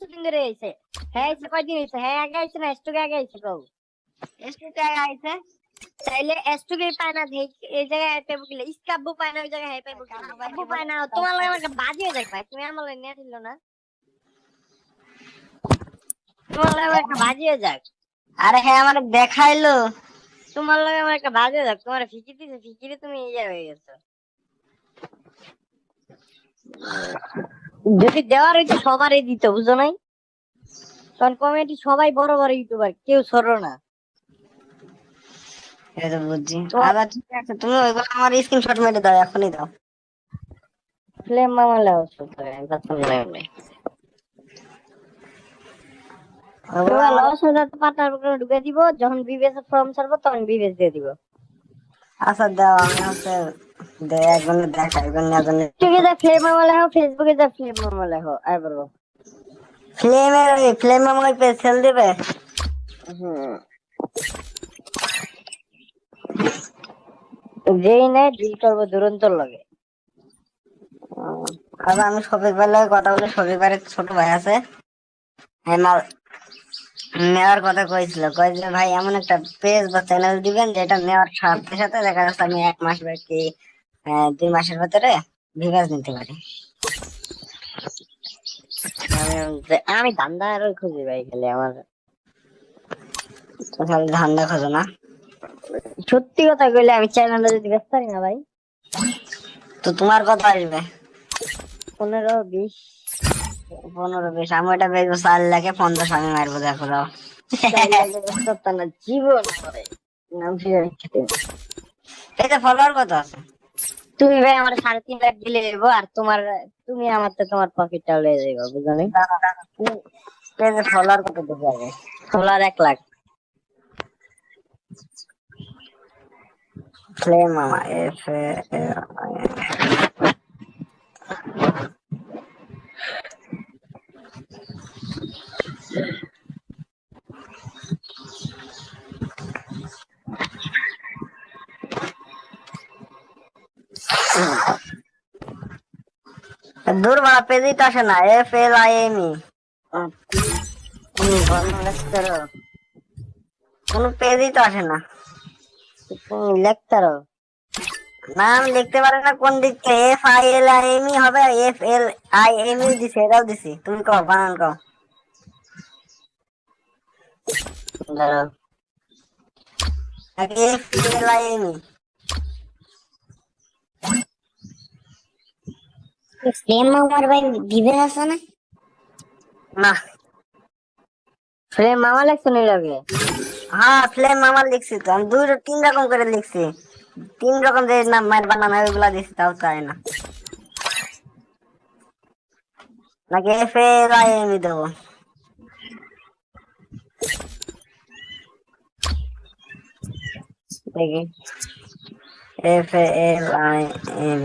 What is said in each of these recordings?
কতদিন ধরে হ্যাঁ আইছে কয়দিন আইছে হ্যাঁ আগে আইছে না স্টুকে আগে আইছে কও স্টুকে আগে আইছে। তাইলে স্টুকে পায় না এই জায়গায় আইতে বকিলে ইসকাব্বু পায় না, ওই জায়গায় হ্যাঁ পাইবো পায় না, তোমার লাগে আমাকে বাজি হয়ে যাক তুমি আমার লাগে নিয়ে দিল না। তোমার লাগে আমার একটা বাজি হয়ে যাক। আরে হ্যাঁ আমার দেখাইলো। তোমার লাগে আমার একটা বাজি হয়ে যাক, তোমার ফিকি দিছে, ফিকিরে তুমি ইয়ে হয়ে গেছো। যদি দেওয়ার হইতো সবারই দিত বুঝো নাই? কারণ কমেডি সবাই বড় বড় ইউটিউবার কেউ ছোট না। এই তো বুঝছি। তো- ঠিক আছে তুমি ওইগুলো আমার স্ক্রিনশট মেরে দাও এখনই দাও। ফ্লেম মামা লাও সুতরাং লস হয়ে যাতে প্রোগ্রামে ঢুকে দিব যখন বিবেস ফর্ম ছাড়বো তখন বিবেস দিয়ে দিব। আচ্ছা দাও আমি হচ্ছে দেখা ফ্লেম মামা লেখো ফেসবুকে যা ফ্লেম বলব ফ্লেমে পে সেল দিবে? হুম। যেই নাই ডিল করব দুরন্তর লাগে। আমি ভাইয়ের লগে কথা বলে শফিক ভাইয়ের ছোট ভাই আছে। মাল নেওয়ার কথা কইছিল। কই যে ভাই এমন একটা পেজ বা চ্যানেল দিবেন যেটা নেওয়ার সাথে সাথে দেখা যাচ্ছে আমি এক মাস বা কি আহ, দুই মাসের ভিতরে ভিউজ নিতে পারি। আমি- আমি ধান্দা আরও খুঁজি ভাই খালি আমার। ধান্দা খোঁজো না। সত্যি কথা কইলে আমি চ্যানেলটা যদি ব্যস্ত না ভাই, তো তোমার কথা আসবে? পনেরো, বিশ পনেরো, বিশ। আমি ওটা বেচবো চার লাখে পঞ্চাশ, আমি মারবো, দেখো দাও জীবন করে। ফলোয়ার কত আছে? তুমি ভাই আমার সাড়ে তিন লাখ দিলে দেবো আর তোমার তুমি আমার তো তোমার পকেটটা লয়ে যাব বুঝলি? ফলার কত দেখে আগে ফলার এক লাখ। ফ্লেম আমার এফ দূর বাড়া পেজই তো আসে না F L I M E. কোন পেজই তো আসে না। লেখতারো নাম লিখতে পারে না কোন দিক F I L I M E হবে F L I M E দিছে, এটাও দিছি। তুমি কও, বানান কও। ধরো F L I M E same আমার ভাই দিবে আছে না? না। ফ্রেম মামা লেখছো নি লগে? হ্যাঁ ফ্লেম মামা লিখছি তো। আমি দুই তিন রকম করে লিখছি। তিন রকম যে নাম মায়ের বানানো ওইগুলা দিছি তাও চাই না। নাকি এফ এল আই এম দেবো? দেখি। এফ এল আই এম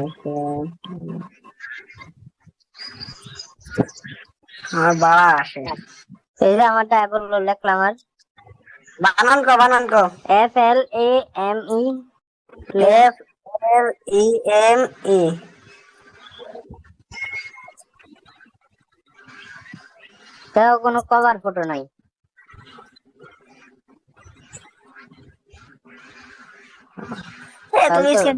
আমার বাড়া আসে। এই যে আমারটা অ্যাপল লেখলাম আর বানান কো বানান কো। F L A M E F L E M E তাও কোনো কভার ফটো নাই। তুমি। স্ক্রিনশট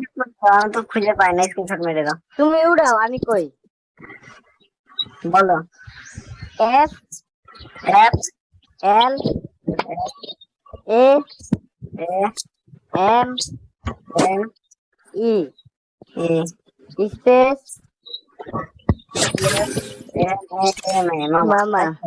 আমি তো খুঁজে পাই না স্ক্রিনশট মেরে দাও। তুমি উড়াও আমি কই? বলো। S F L A M N E space Mama. Mama.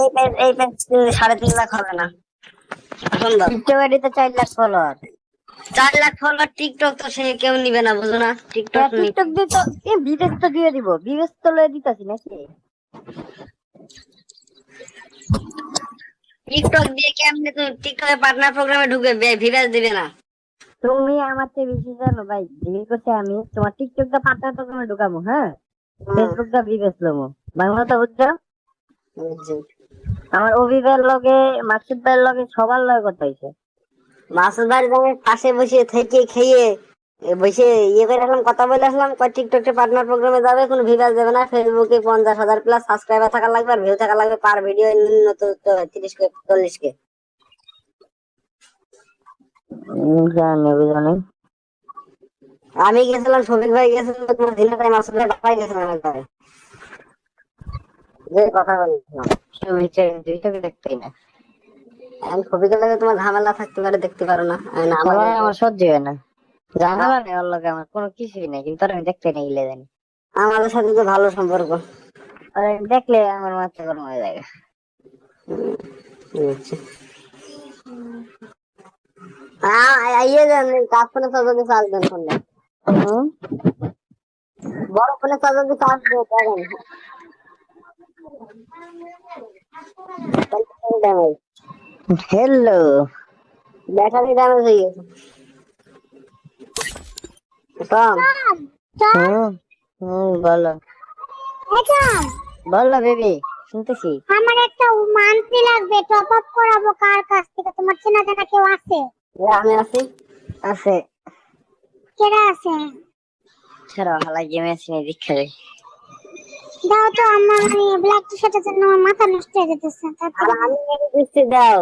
এই পেজ এই পেজ সাড়ে তিন লাখ হবে না। এখন টিকটক আইডিতে চার লাখ ফলোয়ার চার লাখ ফলোয়ার টিকটক তো সে কেউ নিবে না বুঝো না। টিকটক টিকটক দিয়ে তো এ বিবেশ তো দিয়ে দিব বিবেশ তো লয়ে দিতাছি নাকি? টিকটক দিয়ে কেমনে তুমি টিকটকে পার্টনার প্রোগ্রামে দিবে না। তুমি আমার চেয়ে বেশি জানো ভাই ডিল করছে আমি তোমার টিকটকটা পার্টনার প্রোগ্রামে ঢুকাবো হ্যাঁ? ফেসবুকটা বিবেচ লমো বাংলা তো বুঝছ? বুঝছি। আমার অভিভার লগে মাসুদ ভাইয়ের লগে সবার লগে কথা হয়েছে। মাসুদ ভাই আমি পাশে বসে থেকে খেয়ে বসে ইয়ে করে আসলাম কথা বলে আসলাম কয় টিকটকে পার্টনার প্রোগ্রামে যাবে কোনো ভিউয়ার যাবে না ফেসবুকে পঞ্চাশ হাজার প্লাস সাবস্ক্রাইবার থাকা লাগবে আর ভিউ থাকা লাগবে পার ভিডিও ন্যূনতম তিরিশ কে চল্লিশ কে। আমি গেছিলাম শফিক ভাই গেছিলাম তোমার দিনে তাই মাসুদ ভাই ঢাকায় গেছিলাম একবারে যে কথা বলছিলাম দুইটাকে দেখতেই না। আমি শফিকের লাগে তোমার ঝামেলা থাকতে পারে দেখতে পারো না। আমার আমার সহ্য হয় না। ঝামেলা নেই ওর লগে আমার কোনো কিছুই নেই কিন্তু আমি দেখতে নেই গেলে জানি আমাদের সাথে তো ভালো সম্পর্ক। আর দেখলে আমার মাথা গরম হয়ে যায় হ্যাঁ ইয়ে কাজ ফোনে সজাতে চার্জ দেন ফোনে বড় ফোনে সজাতে চার্জ দেন ড্যামেজ হ্যালো ব্যাটারি ড্যামেজ হয়ে গেছে টম হুম বলো বলো বেবি শুনতেছি। আমার একটা মান্থলি লাগবে টপ আপ করাবো কার কাছ থেকে? তোমার চেনা জানা কেউ আছে? আমি আছি। আছে। কেডা আছে? ছাড়া হালা গেমে আছি দীক্ষা দাও তো আমার ব্ল্যাক টি শার্টের জন্য আমার মাথা নষ্ট হয়ে যেতেছে। তারপর আর আমি মেরে দিচ্ছি দাও।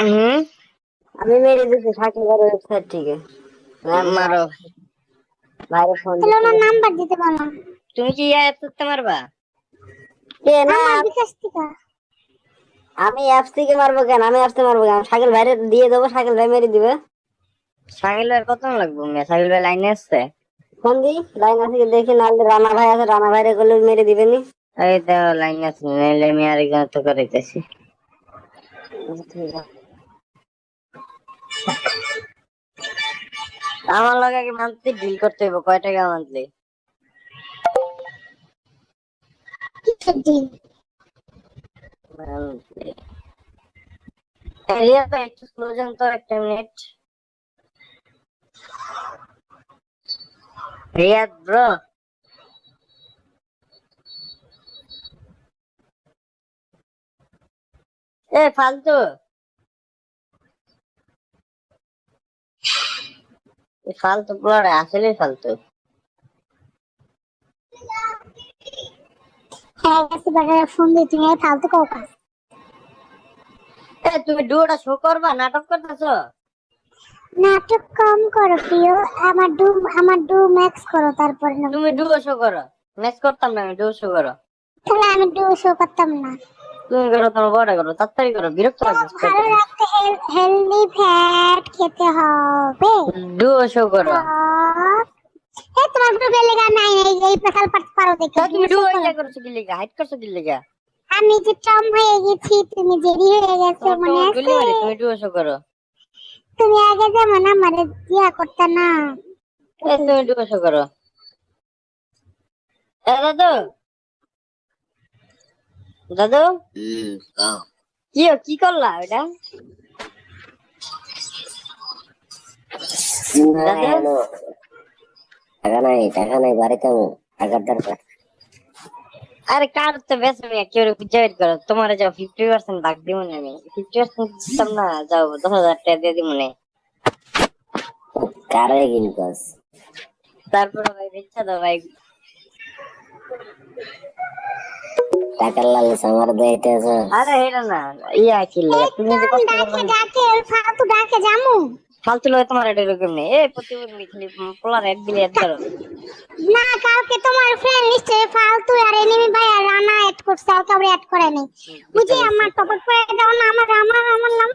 হুম? আমি মেরে দিচ্ছি থাকি বড় ওয়েবসাইট থেকে। মারো। বাইরে ফোন তাহলে ওনার নাম্বার দিতে বলো। তুমি কি ইয়া করতে পারবা কে না? আমার বিকাশ থেকে। আমি অ্যাপস থেকে মারবো কেন? আমি অ্যাপস থেকে মারবো কেন? সাইকেল বাইরে দিয়ে দেবো সাইকেল ভাই মেরে দিবে। সাহিল ভাইয়ের কত লাগবে? সাহিল ভাই লাইনে আসছে। ফোন দি লাইন আছে দেখি, নাহলে রানা ভাই আছে, রানা ভাইরে করলে মেরে দিবেনি এই তো লাইন আছে, নাইলে আমি আরেকজন তো করাইতেছি। আমার লগে আগে মান্থলি ডিল করতে হইব, কয় টাকা মান্থলি কিসের ডিল মান্থলি রিয়া তো একটু স্লো যান তো, একটা মিনিট রিয়াদ ব্রো এ ফালতু। ফালতু পুরো আসলে ফালতু। হ্যাঁ ফোন দিয়ে তুমি ফালতু এ তুমি ডুয়োটা শো করবা নাটক করতেছো? নাটক কম করো প্রিয়। আমার ডু আমার ডু ম্যাক্স করো তারপরে তুমি ডুয়ো শো করো। ম্যাচ করতাম না আমি ডুয়ো শো করো। তাহলে আমি ডু শো করতাম না। তুমি করো তোমার বড় করো তাড়াতাড়ি করো বিরক্ত লাগছে ভালো রাখতে হেলদি ফ্যাট খেতে হবে। ডুয়ো শো করো। এ তোমার গ্রুপে লেখা নাই এই এই পাঠ পারো দেখে তুমি ডুয়ো ইয়া করছ কি লিগা? হাইট করছ কি লিগা? আমি যে টম হয়ে গেছি তুমি জেরি হয়ে গেছো মনে আছে? তুমি ডুয়ো শো করো। তুমি আগে যেমন আমারে দিয়া করতে না। তুমি ডুয়ো শো করো। এ দাদু। দাদু। কি কি করলা ওটা টাকা নাই টাকা নাই বাড়িতে টাকার দরকার আরে কার তো বেশ আমি কেউ বুঝে বের করো? তোমার যাও ফিফটি পার্সেন্ট ভাগ দিব না আমি। ফিফটি পার্সেন্ট দিতাম না যাও দশ হাজার টাকা দিয়ে দিব না কারে কিনকস তারপরে ভাই বেচা দাও ভাই। টাকার লালস আমার দেইতেছ আরে হেরা না ইয়া কিনলে তুমি যে কষ্ট ডাকে ডাকে ফালতু ডাকে জামু। ফালতু লয় তোমার এটা এরকম নেই। এ প্রতিবন্ধী খালি পোলার এক বিলিয়ন করো না কালকে তোমার ফ্রেন্ড লিস্টে ফালতু আর এনিমি ভাই আর রানা এড করছে আর কাউরে এড করে নাই। বুঝি আমার টপিক করে দাও না আমার আমার আমার নাম